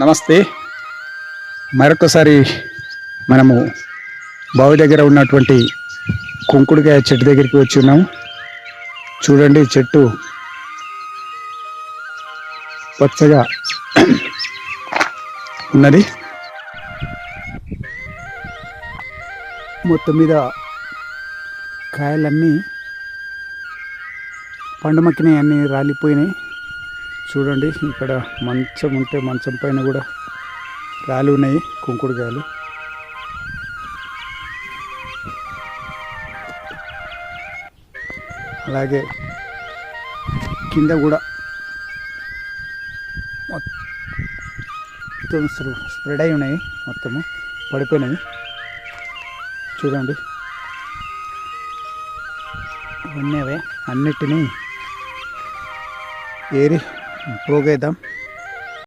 నమస్తే. మరొకసారి మనము బావి దగ్గర ఉన్నటువంటి కుంకుడుకాయ చెట్టు దగ్గరికి వచ్చి ఉన్నాము. చూడండి చెట్టు పచ్చగా ఉన్నది. మొత్తం మీద కాయలన్నీ పండుమక్కినాయి అన్నీ రాలిపోయినాయి. చూడండి ఇక్కడ మంచం ఉంటే మంచం పైన కూడా రాళ్ళు ఉన్నాయి కుంకుడుకాయలు అలాగే కింద కూడా మొత్తం స్ప్రెడ్ అయి ఉన్నాయి మొత్తము పడిపోయినాయి. చూడండి. ఇవన్నీ అవే అన్నిటినీ ఏరి పోగేద్దాం.